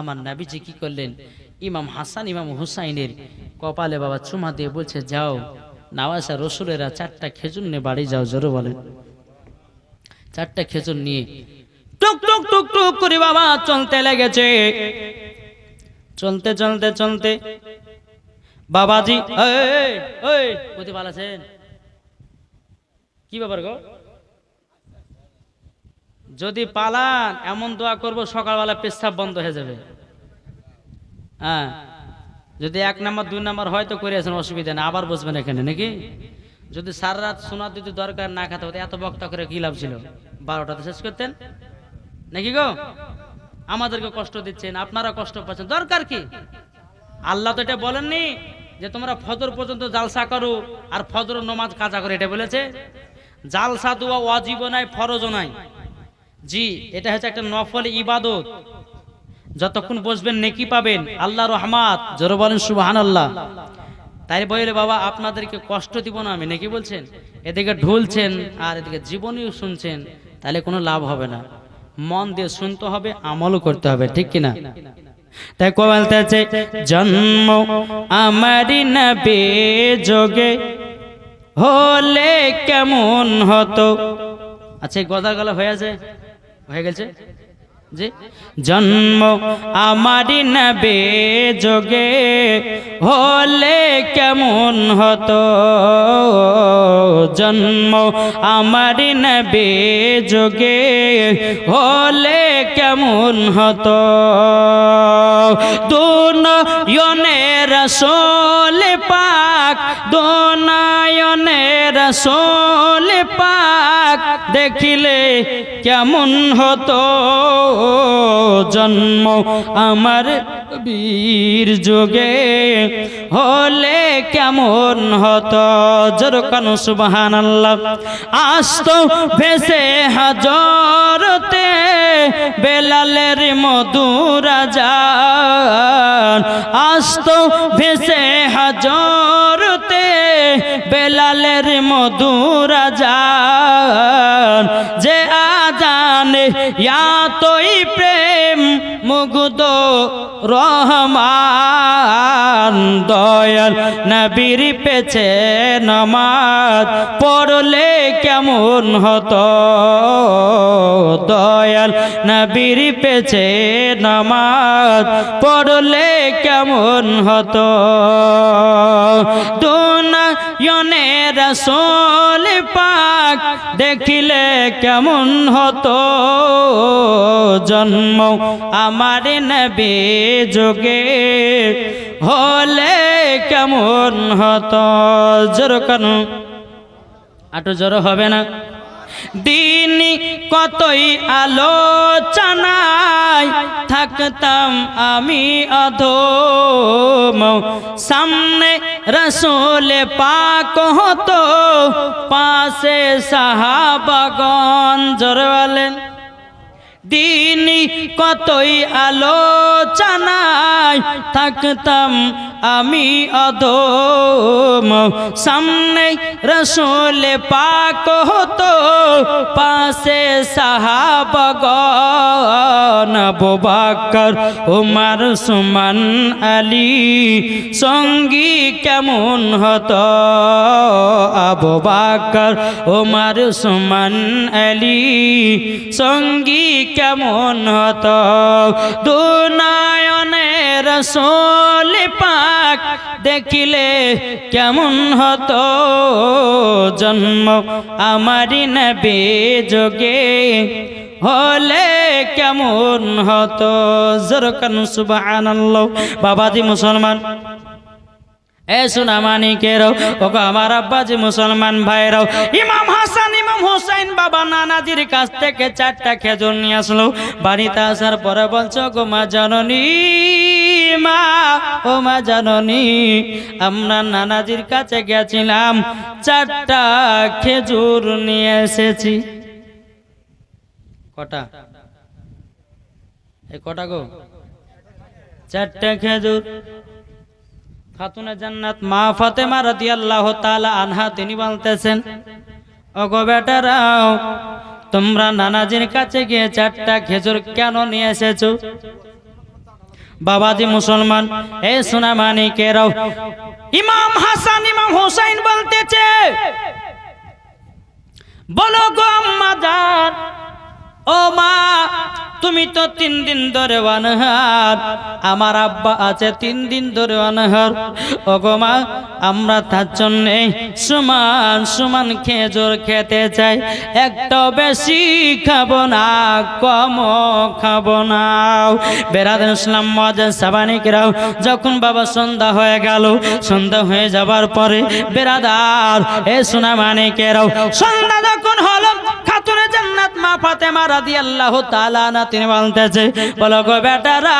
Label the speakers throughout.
Speaker 1: আমার নাবিজি কি করলেন? ইমাম হাসান, ইমাম হুসাইনের কপালে বাবা চুমা দিয়ে বলছে, যাও নাওয়াসা রসুলেরা চারটা খেজুর নিয়ে বাড়ি যাও, জোরে বলেন। চারটা খেজুর নিয়ে টুক টুক টুক টুক করে বাবা চলতে লেগেছে। চলতে চলতে চলতে বাবাজি কোথায় ভালো আছেন কি ব্যাপার গো? যদি পালান, এমন দোয়া করব, সকালবেলা পেশাব বন্ধ হয়ে যাবে। হ্যাঁ। যদি এক নাম্বার, দুই নাম্বার হয়তো করে আছেন, অসুবিধা নেই, আবার বসবেন এখানে, নাকি? যদি সারা রাত সোনা দিতে দরকার না খেতে হতো, এত বক্তা করে কি লাভ ছিল? বারোটাতে শেষ করতেন? নাকি গো? আমাদেরকে কষ্ট দিচ্ছেন, আপনারা কষ্ট পাচ্ছেন, দরকার কি? আল্লাহ তো এটা বলেননি যে তোমরা ফজর পর্যন্ত জালসা করো, আর ফজর নমাজ কাজা করে, এটা বলেছে, জালসা দোয়া ওয়াজিব নাই, ফরজও নাই। জি, এটা হচ্ছে একটা নফল ইবাদত। যতক্ষণ বসবেন, নেকি পাবেন। আল্লাহ রহমাত, জোরে বলেন সুবাহান আল্লাহ তাই বলে, বাবা, আপনাদেরকে কষ্ট দিব না আমি, নাকি বলছেন? এদিকে ঢুলছেন আর এদিকে জীবনীও শুনছেন, তাহলে কোনো লাভ হবে না। মন দিয়ে শুনতে হবে, আমলও করতে হবে, ঠিক কিনা? তাই কো বলতেছে জন্ম আমারি নবে যোগে হলে কেমন হতো? আচ্ছা গদা গলা হয়ে আছে? হয়ে গেছে? জন্ম আমারি নবে যোগে হলে কেমন হতো? জন্ম আমারি নবে যোগে হলে কেমন হতো? দুনয়নের রসোল পাক, দুনয়নের রসোল পাক দেখিলে কেমন হতো? জন্ম আমার বীর যোগে হলে কেমন হতো? জোরকান সুবহান আল্লাহ আসত ভেসে হাজরতে বেলালের মধুরা যান আসত ভেসে হাজরতে বেলালের মধুরা যান যে আজানে প্রেম মুগ্ধ রহমান, দয়াল নবীর পেছে নমাজ, পড়লে কেমন হতো? দয়াল নবীর পেছে নমাজ, পড়লে কেমন হতো? দুনয়নে রসোল পাক দেখিলে কেমন হতো জন্ম আমার নবি যোগে। হলে কেমন হতো? জোর কেন আটো জোর হবে না। দিন কতই আলোচনায় থাকতাম আমি অধম। সামনে রসোলে পাক হতো পাশে সাহাবাগন জোর বলেন দিন কতই আলোচনায় থাকতাম আমি অধম। সামনে রসোলে পাক হতো, পাশে সাহাবগন বোবাকর উমার, সুমান, আলী। সঙ্গী কেমন হতো? আবু বাকর, উমার, সুমান, আলী। সঙ্গী কেমন হতো? দুনায়নের রসোল পাক দেখিলে কেমন হতো? জন্ম আমারি নবে যোগে হলে কেমন হতো? জরকান সুবহানাল্লাহ। বাবাজি মুসলমান এ সোনা মানিকেরও ওকে আমার আব্বাজি মুসলমান ভাইরাও ইমাম হাসান, ইমাম হোসেন বাবা নানাজির কাছ থেকে চারটা খেজুর নিয়ে আসলো। বাড়িতে আসার পরে বলছো গো মা জননী, মা, ও মা জননী, আমরা নানাজির কাছে গেছিলাম, চারটা খেজুর নিয়ে এসেছি। কটা? এই কটা গো? চারটা খেজুর। খাতুনে জান্নাত মা ফাতেমা রাদিয়াল্লাহু তাআলা আনহা, তিনি বলতেছেন, ওগো বেটারাও, তোমরা নানাজির কাছে গিয়ে চারটা খেজুর কেন নিয়ে এসেছ? বাবাজি মুসলমান, এ সোনা মানিকেরাও ইমাম হাসান, ইমাম হোসাইন বলতেছে, বলো গো আম্মা ও মা, তুমি তো তিন দিন ধরে অনহার। আমার আব্বা আছে তিন দিন ধরে অনহার। ও গো মা, আমরা তার জন্যে সমান সমান খেজুর খেতে চাই। একটাও বেশি খাব না কম খাব না। বেড়াদের ইসলাম মজান সাবানিকরাও যখন বাবা সন্ধ্যা হয়ে গেল, সন্ধ্যা হয়ে যাবার পরে বেড়াদার এ সোনা মানিকেরাও সন্ধ্যা যখন হলো, খাতুনে জান্নাত মা ফাতেমা রাদিয়াল্লাহু তাআলা না তিনি বলতেছে, বলো গো বেটারা,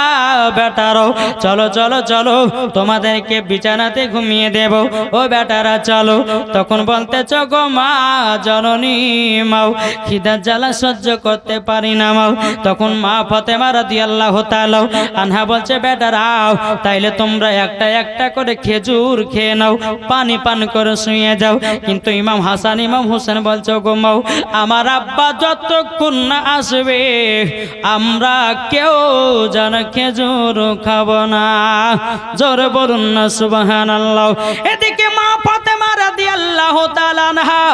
Speaker 1: বেটারো, চলো চলো চলো, তোমাদেরকে বিছানাতে ঘুমিয়ে দেব। ও বেটারা, চলো। তখন বলতেছ, গো মা, জননী মাও খিদার জ্বালা সহ্য করতে পারি না মাও। তখন মা ফাতেমা রাদিয়াল্লাহু তাআলা আনহা বলছে তাইলে তোমরা একটা একটা করে খেজুর খেয়ে নাও, পানি পান করে শুয়ে যাও। কিন্তু ইমাম হাসান, ইমাম হোসেন বলছো, গো মাও, আমার আব্বা যতক্ষণ না আসবে, আমরা কেউ যেন খেজুর খাব না। জোর বলুন না সুবাহান আল্লাহ এদিকে মা ফাতেমা রাদিয়াল্লাহু তাআলা আনহা,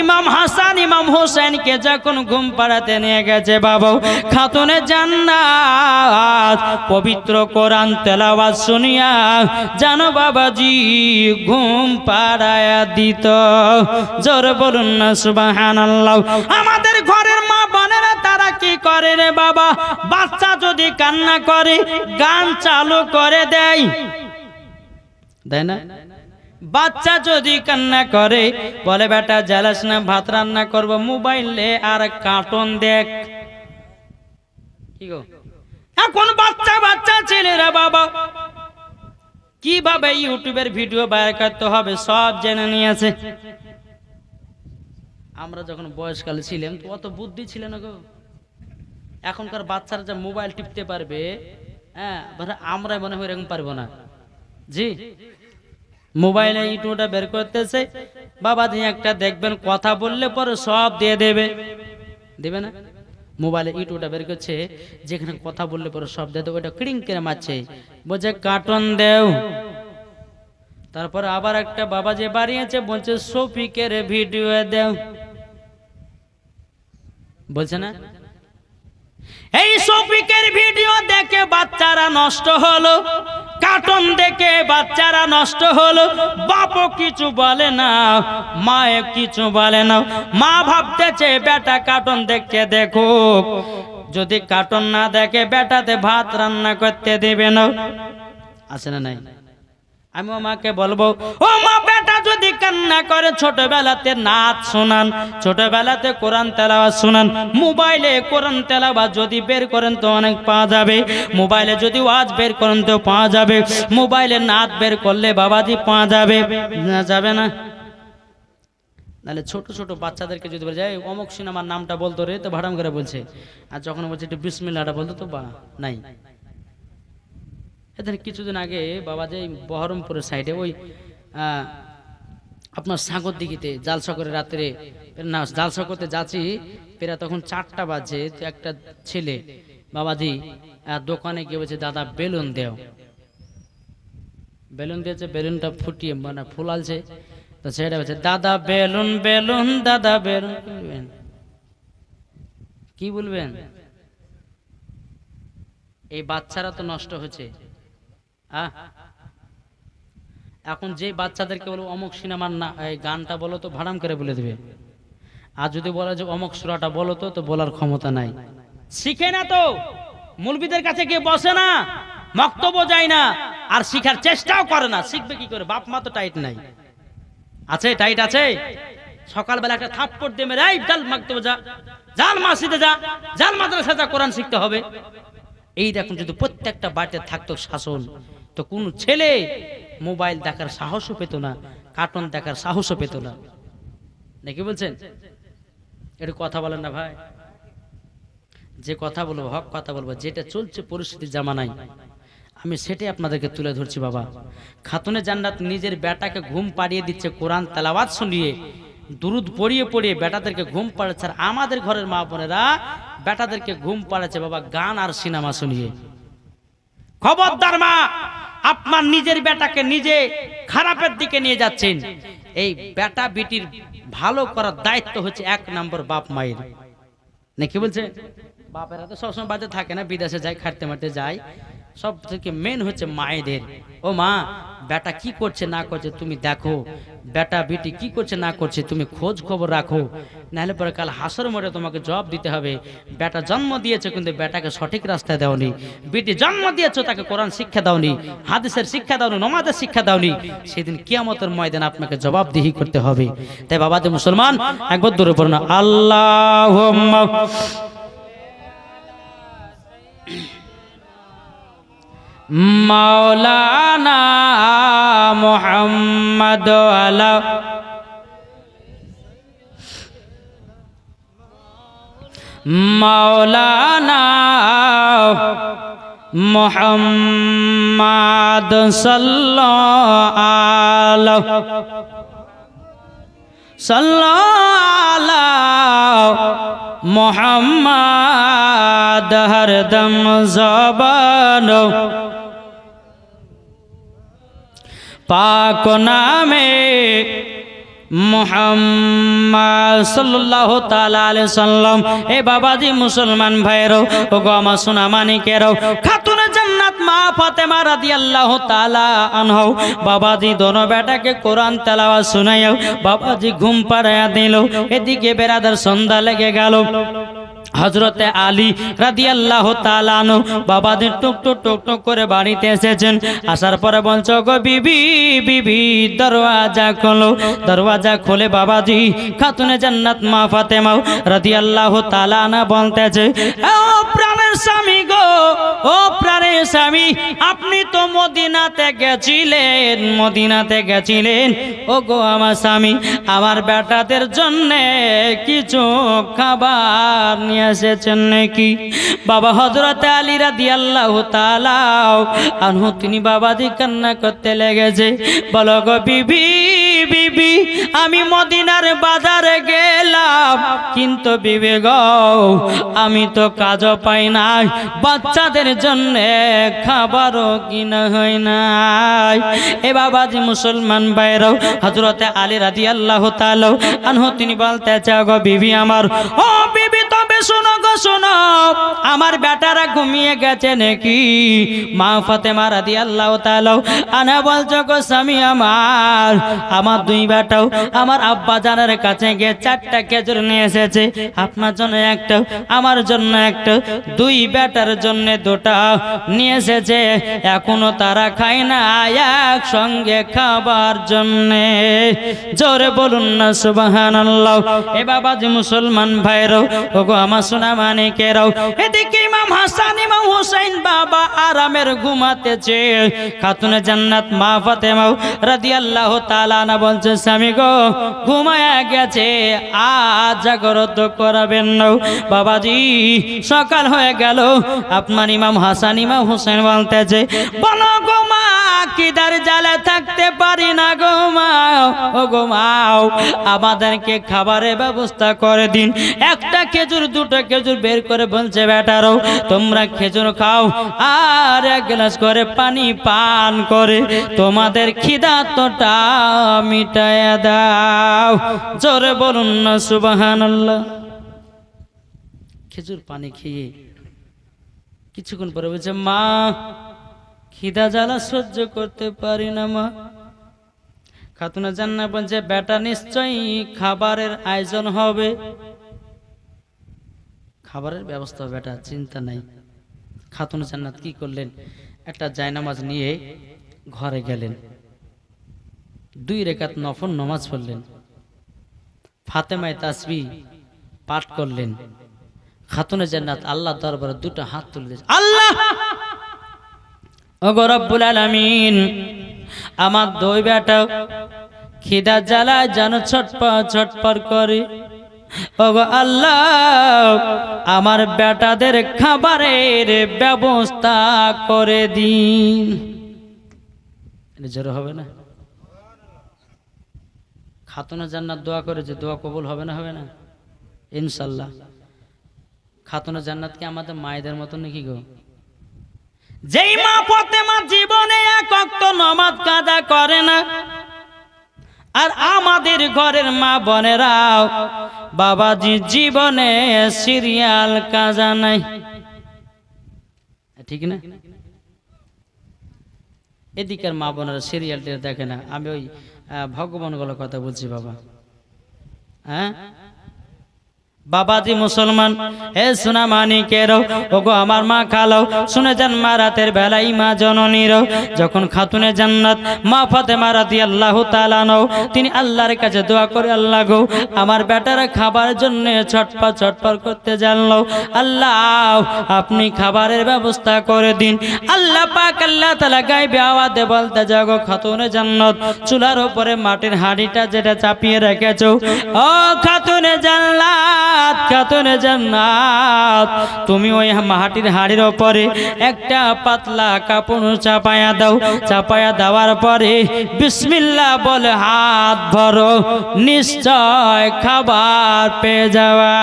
Speaker 1: ইমাম হাসান, ইমাম হোসেনকে যখন ঘুম পাড়াতে নিয়ে গেছে, বাবা, খাতুনে জান্নাত, পবিত্র কোরআন তেলাওয়াত শুনিয়া জানো বাবাজি ঘুম পাড়ায়া দিত। জোর বলুন না, সুবহানাল্লাহ। আমাদের ঘরের করে রে বাবা? বাচ্চা যদি কান্না করে, গান চালু করে দেয়। দেয় না? বাচ্চা যদি কান্না করে, বলে, বেটা, জ্বালাস না, ভাত রান্না করব, মোবাইলে আর কার্টুন দেখ। কি গো? এখন বাচ্চা বাচ্চা ছেলেরা বাবা, কীভাবে ইউটিউবের ভিডিও বাইর করতে হবে সব জেনে নিয়েছে। আমরা যখন বয়সকালে ছিলাম অত বুদ্ধি ছিল না গো। এখনকার বাচ্চারা যে মোবাইল টিপতে পারবে হ্যাঁ আমরা মনে হয় এরকম পারব না। জি? মোবাইলে ইউটিউবটা বের করতেছে, বাবা দিয়ে একটা দেখবেন, কথা বললে পরে সব দিয়ে দেবে। দেবে না? মোবাইলে ইউটিউবটা বের করছে, যেখানে কথা বললে পরে সব দিয়ে দেবে, ওটা ক্রিং করে মারছে। বলছে, কার্টুন দেও। তারপর আবার একটা বাবা যে বাড়িয়েছে, বলছে, সফিকের ভিডিও দেও। বলছে না? এই সফিকের ভিডিও দেখে বাচ্চারা নষ্ট হলো। কার্টুন দেখে বাচ্চারা নষ্ট হলো। বাপও কিছু বলে না মায়ে কিছু বলে না। মা ভাবতেছে, বেটা, কার্টুন দেখে দেখো। যদি কার্টুন না দেখে, বেটাতে ভাত রান্না করতে দেবে না। আছে না নাই? আমি মাকে বলব ও মা বেটা, যদি কান্না করে, ছোটবেলাতে নাচ শোনান, ছোটবেলাতে কোরআন তেলাওয়াত শোনান, মোবাইলে কোরআন তেলাওয়াত যদি বের করেন তো অনেক পাওয়া যাবে, মোবাইলে যদি ওয়াজ বের করেন তো পাওয়া যাবে, মোবাইলে নাচ বের করলে বাবাজি পাওয়া যাবে, না যাবে না? নাহলে ছোট ছোট বাচ্চাদেরকে যদি বলে যায় অমুক সিনেমার নামটা বলতো রে, তো ভাড়াম করে বলছে। আর যখন বলছে একটু বিসমিল্লাটা বলতো, তো বা, নাই। এদের কিছুদিন আগে বাবা যে বহরমপুরের সাইডে ওই আপনার সাগর দিঘিতে জালসা রাত্রে, না, জালসা করতে যাচ্ছি পেরা তখন চারটা বাজে, তো একটা ছেলে বাবাজি দোকানে গিয়ে বলছে, দাদা, বেলুন দেও। বেলুন দিয়েছে, বেলুনটা ফুটিয়ে মানে ফুলালছে তো সেটা বলছে, দাদা, বেলুন বেলুন, দাদা, বেলুন। বলবেন? কি বলবেন? এই বাচ্চারা তো নষ্ট আহ? এখন যে বাচ্চাদেরকে বলব অমুক সিনেমার না গানটা বলো তো ভাড়াম করে বলে দেবে। আর যদি বলে যে অমুক সুরাটা বলো তো তো বলার ক্ষমতা নাই। শিখে না তো। মুলবিদের কাছে গিয়ে বসে না মক্তব্য যায় না, আর শিখার চেষ্টাও করে না। শিখবে কি করে? বাপ মা তো টাইট নাই। আছে, টাইট আছে? সকালবেলা একটা থাপ্পড় দিয়ে মেরে জাল মাকতব্য যা, জাল মাসিদে যা, জাল মাদ্রাসা যা কোরআন শিখতে হবে। এই দেখুন, যদি প্রত্যেকটা বাড়িতে থাকতো শাসন তো কোন ছেলে মোবাইল দেখার সাহসও পেত না, কার্টুন দেখার সাহসও পেত না। নাকি বলছেন? একটু কথা বলেন না ভাই। যে কথা বলব, হক কথা বলব, যেটা চলছে পরিস্থিতি জামানাই আমি সেটাই আপনাদেরকে তুলে ধরছি বাবা। খাতুনে জান্নাত নিজের বেটাকে ঘুম পাড়িয়ে দিচ্ছে কোরআন তেলাওয়াত শুনিয়ে, দুরুদ পড়িয়ে পড়িয়ে বেটাদেরকে ঘুম পাড়াচ্ছে আর আমাদের ঘরের মা বোনেরা বেটাদেরকে ঘুম পাড়াচ্ছে বাবা গান আর সিনেমা শুনিয়ে। খবরদার মা! আপনার নিজের বেটাকে নিজে খারাপের দিকে নিয়ে যাচ্ছেন। এই বেটা বেটির ভালো করার দায়িত্ব হচ্ছে এক নম্বর বাপ মায়ের। নাকি বলছে? বাপেরা তো সবসময় বাজে থাকে না, বিদেশে যায়, খাটতে মারতে যায়। সব থেকে মেন হচ্ছে মায়েদের। ও মা বেটা কি করছে না করছে তুমি দেখো। বেটা বেটি কি করছে না করছে তুমি খোঁজ খবর রাখো। নাহলে পরে কাল হাসর মোড়ে তোমাকে জবাব দিতে হবে। বেটা জন্ম দিয়েছে কিন্তু বেটাকে সঠিক রাস্তায় দাওনি। বেটি জন্ম দিয়েছ, তাকে কোরআন শিক্ষা দাওনি, হাদিসের শিক্ষা দাওনি, নমাজের শিক্ষা দাওনি। সেদিন কিয়ামতের ময়দান আপনাকে জবাবদিহি করতে হবে। তাই বাবাতে মুসলমান, একবার দূরে পড়ুন। আল্লাহ মাওলানা মোহাম্মদ আলা মাওলানা মোহাম্মদ সাল্লাল্লাহু সাল্লাল্লাহু মোহাম্মদ হরদম জবানো পাক নামে সাল্লাম। এ বাবাজি মুসলমান ভাইরো ও গো সোনা মানিকেরও খাতুন জান্নাত মা ফাতেমা রাদিয়াল্লাহু তাআলা আনহু। বাবাজি দোনো বেটাকে কোরআন তেলাওয়াত শুনাইও বাবাজি ঘুম পাড়ায়া দিল, এদিকে বেরাদার সন্ধ্যা লেগে গেল। হজরতে আলী রাদি আল্লাহ তালানো বাবাদের টুক টুকটুক টুক টুক করে বাড়িতে এসেছেন। আসার পরে বলছ গো বিবি বিবি, দরওয়াজা খোলো। দরওয়াজা খোলে বাবাজি, খাতুনে জান্নাত মা ফাতেমাও রাদি আল্লাহ তালানা বলতেছে প্রাণের ও প্রাণের স্বামী, আপনি তো মদিনাতে গেছিলেন মদিনাতে গেছিলেন। ও গো আমার স্বামী, আমার বেটাদের জন্য কিছু খাবার নিয়ে এসেছেন নাকি? বাবা হজরত আলী রাদি আল্লাহ তালাও আনহু, তিনি বাবাজি কান্না করতে লেগেছে। বলো গো বিবি বিবি, আমি মদিনার বাজারে গেলাম, কিন্তু বিবে গো, আমি তো কাজও পাই নাই। বাচ্চাদের জন্য খাবারও কিনা হয় নাই। এ বাবাজি মুসলমান বাইরেও হজরতে আলী রাদি আল্লাহ তালাও আনহু, তিনি বলতে চাও গো বিবি আমার, ও বিবি তবে শোনো গো, শোনো, আমার বেটারা ঘুমিয়ে গেছে নাকি? মা ফাতেমা রাদি আল্লাহ তালাও আনা বলছো, গো স্বামী আমার আমার দুই বেটাও আমার আব্বা জানার কাছে গিয়ে চারটা খেজুর নিয়ে এসেছে। আপনার জন্য একটা, আমার জন্য একটা, দুই বেটার জন্য দুটা নিয়ে এসেছে। এখনও তারা খায় না একসঙ্গে খাবার জন্যে। জোরে বলুন না সুবাহান আল্লাহ এ বাবাজি মুসলমান ভাইরাও ওগো আমার সোনা মানিকেরাও এদিকে ইমাম হাসান, ইমাম বাবা আরামের খাতুনে জান্নাত মা ফাতেমাও না বলছে, স্বামী গো, ঘুমায়া গেছে আজ জাগরত করাবেন বাবাজি, সকাল হয়ে গেল। আপনার ইমাম হাসান, ইমাম হুসেন বলতেছে, বলো গো মা, কিদার জালে থাকতে পারি না গো মা। ও গো আমাদেরকে খাবারের ব্যবস্থা করে দিন। একটা খেজুর, দুটো খেজুর বের করে বলছে বেটারও তোমরা খেজুর খাও আর এক গ্লাস করে পানি পান করে। তোমাদের খিদা তোটা মিটায়া দাও। জোরে বলুন না সুবাহান খেজুর পানি খেয়ে কিছুক্ষণ পরে বলছে, মা, খিদা জ্বালা সহ্য করতে পারি না, মা। খাতুনা জান্না বলছে, বেটা, নিশ্চয়ই খাবারের আয়োজন হবে। খাবারের ব্যবস্থা বেটা, চিন্তা নাই। খাতুন জান্নাত কি করলেন? একটা জায়নামাজ নিয়ে ঘরে গেলেন। দুই রেখাত নফল নমাজ পড়লেন। ফাতেমায় তাসবি পাঠ করলেন। খাতুনে জান্নাত আল্লাহ দরবারে দুটো হাত তুলে দিয়েছে। আল্লাহ! ওগো রব্বুল আলামিন, আমার দই বেটা, খিদা জ্বালা যেন ছটপট ছটপট করে। ওগো আল্লাহ, আমার বেটাদের খাবারের ব্যবস্থা করে দিন। জোরে হবে না? খাতুনা জান্নাত দোয়া করে যে দোয়া কবুল হবে না হবে না? ইনশাল্লাহ। খাতুনা জান্নাত কি আমাদের মায়েদের মতো নাকি গো? যেই মা ফতেমা জীবনে এক অক্ত নমাজ কাজা করে না, আর আমাদের ঘরের মা বোনেরাও, বাবাজি জীবনে সিরিয়াল কাজা নাই। ঠিক না? এদিকের মা বোনেরা সিরিয়ালটি দেখে না। আমি ওই ভগবানগুলোর কথা বলছি বাবা। হ্যাঁ? বাবাজি মুসলমান এ সোনা মানিকের ওগো আমার মা খালো শুনে যান মা রাতের বেলায় মা জননীর যখন খাতুনে জান্নাত, মা ফাতেমা রাতি আল্লাহ তালানো তিনি আল্লাহর কাছে দোয়া করে, আল্লাহ গো, আমার বেটারা খাবার জন্য ছটপট ছটপট করতে জানলো, আল্লাহ আপনি খাবারের ব্যবস্থা করে দিন। আল্লাহ পাক আল্লাহ তালা গাইবে আওয়াজে বলতে যাগো খাতুনে জান্নাত, চুলার উপরে মাটির হাঁড়িটা যেটা চাপিয়ে রেখেছো, ও খাতুনে জান্নাত, খাতুনে একটা পাতলা কাপড় চাপায়া দাও। দেওয়ার পরে হাত ভরো, নিশ্চয় খাবার পেয়ে যাওয়া।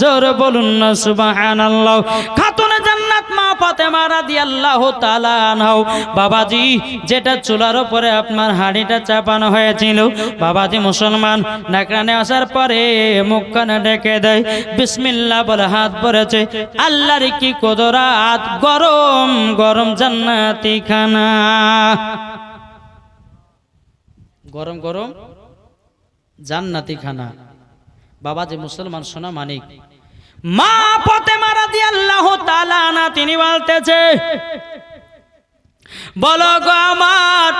Speaker 1: জোর বলুন না, সুবহানাল্লাহ। খাতুনে জান্নাত মা ফাতেমা রাদিয়াল্লাহু তাআলা বাবাজি, যেটা চুলার উপরে আপনার হাঁড়িটা চাপানো হয়েছিল। বাবাজি মুসলমান আসার পরে মুখখানে ডেকে দেয়। বিসমিল্লাহ বলে হাত পড়েছে আল্লাহর কি কদরাত? গরম গরম জান্নাতি খানা। গরম গরম জান্নাতি খানা। বাবাজি মুসলমান, সোনা মানিক। মা ফতেমা রাদিয়াল্লাহু তাআলা না তিনি বলতেছে বলো গো আমার,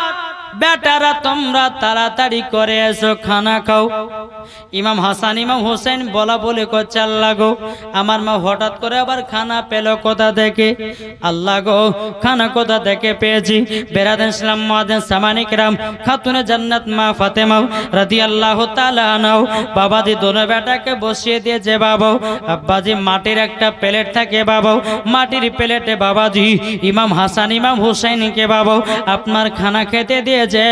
Speaker 1: বেটারা তোমরা তাড়াতাড়ি করে এসো, খানা খাও। ইমাম হাসান, ইমাম হোসেন বলা বলে করছে, আল্লাহ গো, আমার মা হঠাৎ করে আবার খানা পেল কোথা থেকে? আল্লাহ গো, খানা কোথা থেকে পেয়েছি? বেরাদেন ইসলাম মাদেন সামানিক রাম খাতুনে জান্নাত মা ফাতেমা রাদি আল্লাহ তালানাও বাবাজি দোনো বেটাকে বসিয়ে দিয়েছে বাবা আব্বাজি মাটির একটা প্লেট থাকে বাবা মাটির প্লেটে বাবাজি, ইমাম হাসান, ইমাম হুসাইনকে বাবা, আপনার খানা খেতে দিয়েছে।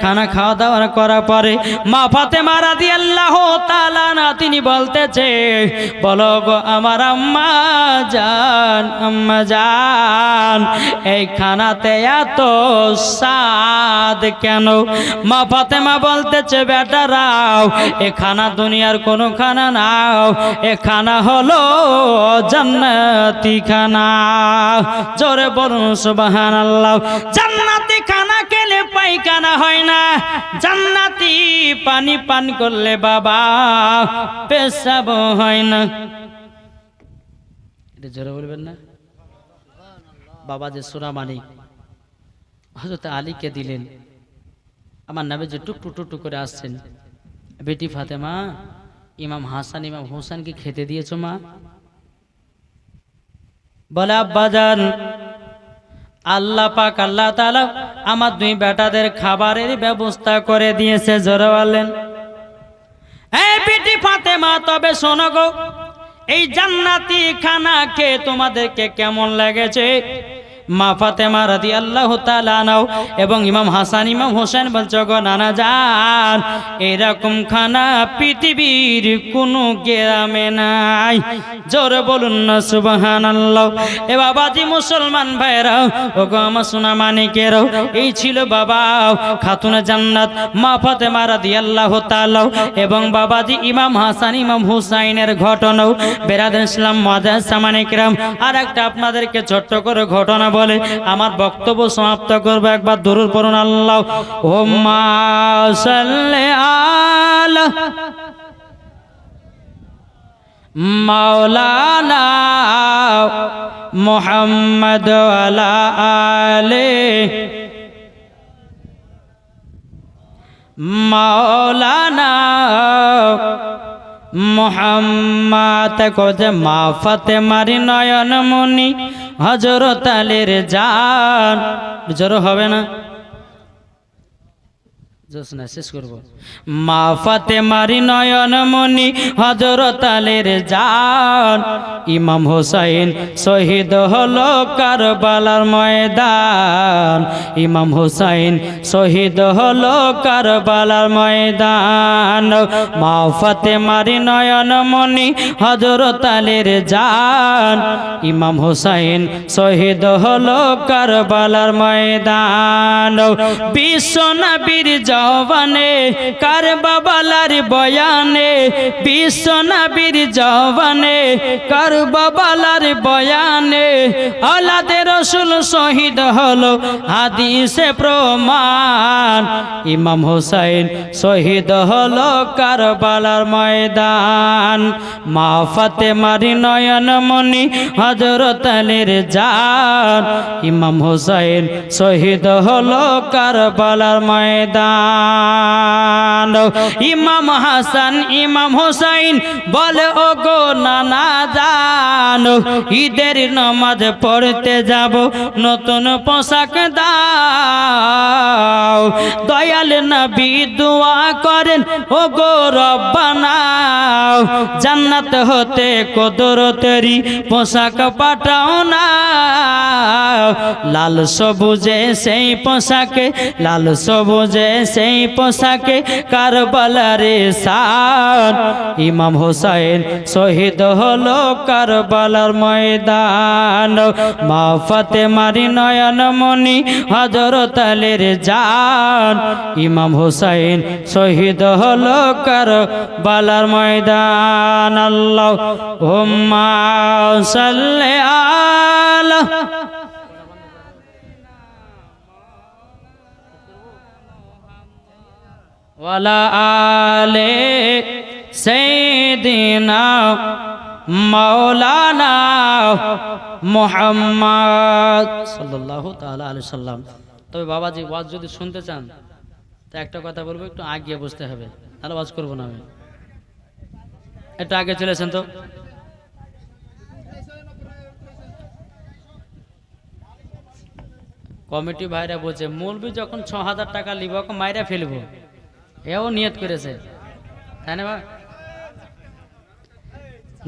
Speaker 1: খানা খাওয়া দাওয়া করার পরে মা ফাতেমা রাদি আল্লাহ তালানা তিনি বলতেছে, বলো গো আমার আম্মা জান আম্মা জান, এই খানাতে এত স্বাদ কেন? মা ফাতেমা বলতেছে, বেটারাও, এ খানা দুনিয়ার কোনো খানা নাও, এ খানা হলো জান্নাতি খানা। জোরে বলুন সুবাহান আল্লাহ জান্নাতি খানা খেলে পায়খানা হয় না। জান্নাতি পানি পান করলে বাবা পেশাব হয় না। এটা জোরে বলবেন না? বাবা যে সোনা মানিক হজরত আলীকে দিলেন। আমার নামে যে টুকটু টুকটু করে আসছেন। বেটি ফাতেমা, ইমাম হাসান, ইমাম হোসেনকে খেতে দিয়েছ মা? বলে, আব্বাজান আল্লাহ পাক, আল্লাহ তালা আমার দুই বেটাদের খাবারের ব্যবস্থা করে দিয়েছে, জোরে বললেন এই ফাতেমা, তবে শোনো গো, এই জান্নাতি খানা খেয়ে তোমাদেরকে কেমন লেগেছে? মা ফাতেমা রাদি আল্লাহ নাও এবং ইমাম হাসান, ইমাম হোসেন বলছো, গো নানা যান এরকম খানা পৃথিবীর কোনো গ্রামে নাই। জোরে বলুন না সুবাহান আল্লাহ এ বাবাজি মুসলমান ভাইরাও ও গো আমার সোনা মানিকেরও, এই ছিল বাবা, খাতুনে জান্নাত, মা ফাতেমা রাদি আল্লাহ তালাও এবং বাবাজি ইমাম হাসান, ইমাম হুসাইনের ঘটনাও বেরাদ ইসলাম মাদাস সামানিকরাম আর একটা আপনাদেরকে ছোট্ট করে ঘটনা বলে, আমার বক্তব্য সমাপ্ত করব একবার দরুর পড়ুন আল্লাহ। ও মা সাল্লি আলা মাওলানা মোহাম্মদ আলা মাওলানা মোহাম্মদ। কোজে মা ফাতেমারি নয়ন মুনি হজরত আলীর জান। জোর হবে না? জোসনা শেষ করব। মা ফাতে মারি নয়ন মনি হজরত আলের জান। ইমাম হোসাইন শহীদ হলো কারবালার ময়দান। ইমাম হোসাইন শহীদ হলো কারবালার ময়দান। মা ফাতে মারি নয়ন মনি হজরত আলের জান। ইমাম হোসাইন শহীদ হলো কারবালার ময়দান। বিশ্ব নবীর জওয়ানে কারবালার বয়ানে, বিশ্ব নবীর জওয়ানে কারবালার বয়ানে, আলাদে রসুল শহীদ হলো হাদিসে প্রমাণ। ইমাম হোসাইন শহীদ হলো কারবালার ময়দান। মা ফাতে মারি নয়ন মনি হজরত আলীর ইমাম হোসাইন শহীদ হলো কারবালার ময়দান। ইমাম হাসান, ইমাম হোসাইন বলে ও গো নানা জান, ঈদের নমাজ পড়তে যাব, নতুন পোশাক দাও। দয়াল নবী দোয়া করেন ও গো রব্বানা, জান্নাত হতে কদরতেরি পোশাক পাঠাও না। লাল সবুজে সেই পোশাকে, লাল সবুজে সেই পোশাকে কারবালারে সান ইমাম হোসাইন শহীদ হলো কারবালার ময়দান। মা ফাতে মারি নয়ন মনি হজরত আলীর জান। ইমাম হোসাইন শহীদ হলো কারবালার ময়দান। আল্লাহ হুম্মা সাল্লি আলা ওয়ালা আলে সাইয়্যিদিনা মাওলানা মুহাম্মদ সাল্লাল্লাহু তাআলা আলাইহি সাল্লাম তবে বাবাজি ওয়াজ যদি শুনতে চান, তা একটা কথা বলব, একটু আগিয়ে বসতে হবে। তাহলে ওয়াজ করব না আমি। একটু আগে চলেছেন তো। কমিটি ভাইরা বলছে, মৌলবি যখন ছ হাজার টাকা লিব মাইরা ফেলব। এও নিয়ত করেছে। তাই না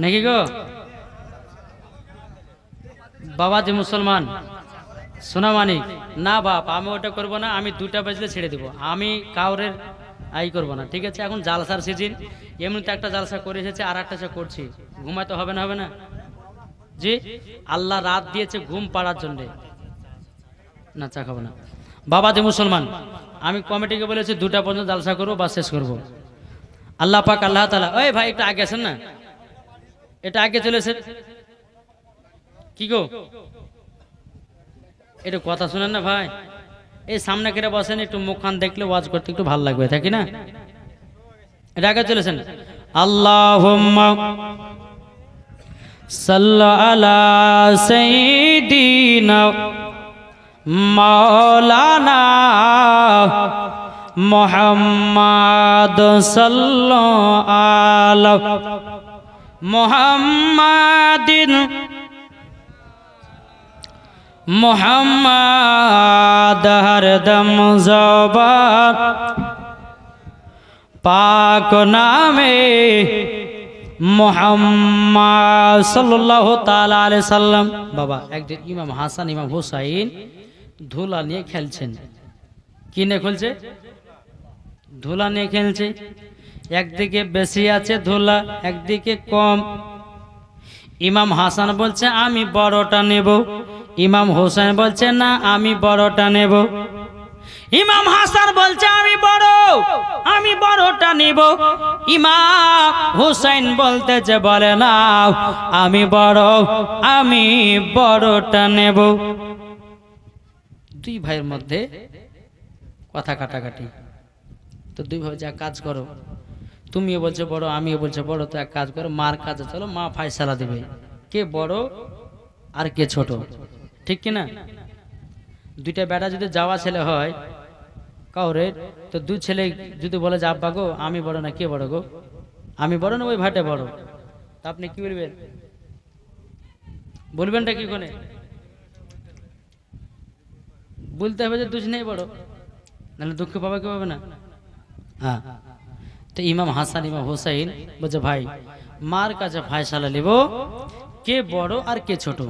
Speaker 1: নাকি গো? বাবাজি মুসলমান সোনা মানিক, না বাপ, আমি ওটা করব না, আমি দুটা বাজলে ছেড়ে দিব। আমি কাউরের আই করব না, ঠিক আছে? এখন জালসার সিজন এমনিতে একটা জালসা করে এসেছে আর একটা সে করছি। ঘুমাতে হবে না হবে না? জি? আল্লাহ রাত দিয়েছে ঘুম পাড়ার জন্যে। না, চা খাব না। বাবা যে মুসলমান আমি কমিটিকে বলেছি দুটা পর্যন্ত জালসা করব বা শেষ করব। আল্লাহ পাক, আল্লাহ তালা ওই ভাই, একটু আগে আছেন না? এটা আগে চলেছে কি গো? এটা কথা শুনেন না ভাই। এই সামনে কেটে বসেন, একটু মুখখান দেখলে ওয়াজ করতে একটু ভালো লাগবে, তাই কি না? এটা আগে চলেছেন আল্লাহ সাল্লা আলা সাইয়্যিদিনা মাওলানা মোহাম্মদ সাল্লাল্লাহু মোহাম্মদিন মোহাম্মদ হরদম জবান পাক নামে মোহাম্মদ সাল্লাল্লাহু তাআলা আলাইহি সাল্লাম বাবা একদিন ইমাম হাসান, ইমাম হুসাইন ধুলা নিয়ে খেলছেন। কি নিয়ে খেলছে? ধুলা নিয়ে খেলছে। একদিকে বেশি আছে ধুলা, একদিকে কম। ইমাম হাসান বলছে, আমি বড়টা নেব। ইমাম হোসেন বলছে, না, আমি বড়টা নেব। ইমাম হাসান বলছে, আমি বড়, আমি বড়টা নিব। ইমাম হুসাইন বলতেছে, বলে না আমি বড়, আমি বড়টা নেব। দুই ভাইয়ের মধ্যে কথা কাটাকাটি। তো দুই ভাই যা কাজ করো। তুমিও বলছো, বড়, আমিও বলছো, বড়, তো এক কাজ করো, মার কাজে চলো, মা ফাইসালা দেবে। কে বড় আর কে ছোট? ঠিক কি না দুইটা বেটা যদি যাওয়া ছেলে হয়, কাউরে, তো দুই ছেলে যদি বলে যে, আব্বা গো, আমি বড় না, কে বড় গো? আমি বড় না, ওই ভাইটা বড়। তা আপনি কি বলবেন? বলবেনটা কি কোনে? বলতে হবে যে দুজনেই বড়। নাহলে দুঃখ পাবে কেউ পাবে না? হ্যাঁ। তো ইমাম হাসান, ইমাম হুসাইন বলছে, ভাই, মার কাছে ফায়সালা নিব, কে বড় আর কে ছোট?